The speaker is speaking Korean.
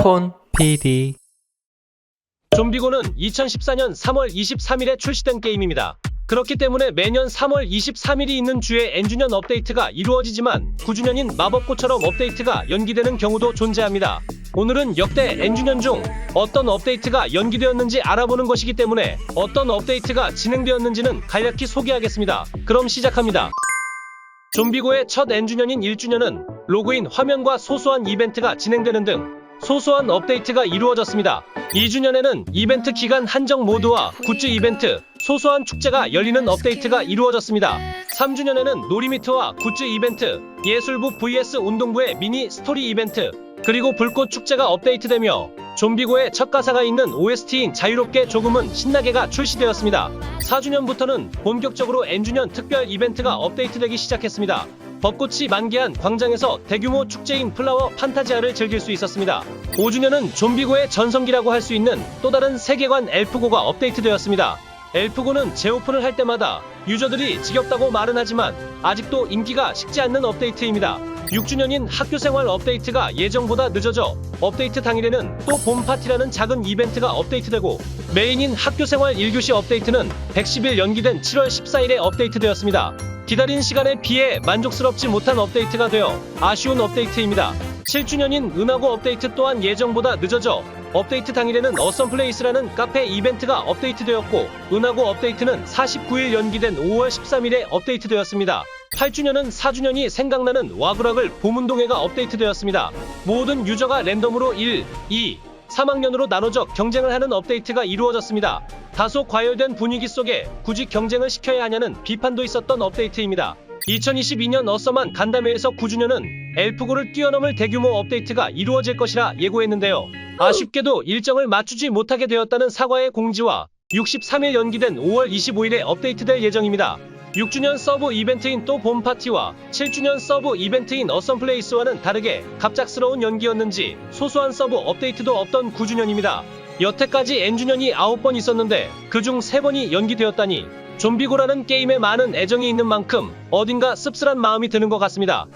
폰 PD 좀비고는 2014년 3월 23일에 출시된 게임입니다. 그렇기 때문에 매년 3월 23일이 있는 주에 N주년 업데이트가 이루어지지만 9주년인 마법고처럼 업데이트가 연기되는 경우도 존재합니다. 오늘은 역대 N주년 중 어떤 업데이트가 연기되었는지 알아보는 것이기 때문에 어떤 업데이트가 진행되었는지는 간략히 소개하겠습니다. 그럼 시작합니다. 좀비고의 첫 N주년인 1주년은 로그인 화면과 소소한 이벤트가 진행되는 등 소소한 업데이트가 이루어졌습니다. 2주년에는 이벤트 기간 한정 모드와 굿즈 이벤트, 소소한 축제가 열리는 업데이트가 이루어졌습니다. 3주년에는 놀이미트와 굿즈 이벤트, 예술부 vs 운동부의 미니 스토리 이벤트, 그리고 불꽃 축제가 업데이트되며 좀비고의 첫 가사가 있는 OST인 자유롭게 조금은 신나게가 출시되었습니다. 4주년부터는 본격적으로 N주년 특별 이벤트가 업데이트되기 시작했습니다. 벚꽃이 만개한 광장에서 대규모 축제인 플라워 판타지아를 즐길 수 있었습니다. 5주년은 좀비고의 전성기라고 할 수 있는 또 다른 세계관 엘프고가 업데이트되었습니다. 엘프고는 재오픈을 할 때마다 유저들이 지겹다고 말은 하지만 아직도 인기가 식지 않는 업데이트입니다. 6주년인 학교생활 업데이트가 예정보다 늦어져 업데이트 당일에는 또 봄 파티라는 작은 이벤트가 업데이트되고 메인인 학교생활 1교시 업데이트는 110일 연기된 7월 14일에 업데이트되었습니다. 기다린 시간에 비해 만족스럽지 못한 업데이트가 되어 아쉬운 업데이트입니다. 7주년인 은하고 업데이트 또한 예정보다 늦어져 업데이트 당일에는 어썸플레이스라는 카페 이벤트가 업데이트되었고 은하고 업데이트는 49일 연기된 5월 13일에 업데이트되었습니다. 8주년은 4주년이 생각나는 와그락을 봄운동회가 업데이트되었습니다. 모든 유저가 랜덤으로 1, 2, 3학년으로 나눠져 경쟁을 하는 업데이트가 이루어졌습니다. 다소 과열된 분위기 속에 굳이 경쟁을 시켜야 하냐는 비판도 있었던 업데이트입니다. 2022년 어썸한 간담회에서 9주년은 엘프고를 뛰어넘을 대규모 업데이트가 이루어질 것이라 예고했는데요. 아쉽게도 일정을 맞추지 못하게 되었다는 사과의 공지와 63일 연기된 5월 25일에 업데이트될 예정입니다. 6주년 서브 이벤트인 또 봄 파티와 7주년 서브 이벤트인 어썸플레이스와는 다르게 갑작스러운 연기였는지 소소한 서브 업데이트도 없던 9주년입니다. 여태까지 N주년이 9번 있었는데 그중 3번이 연기되었다니 좀비고라는 게임에 많은 애정이 있는 만큼 어딘가 씁쓸한 마음이 드는 것 같습니다.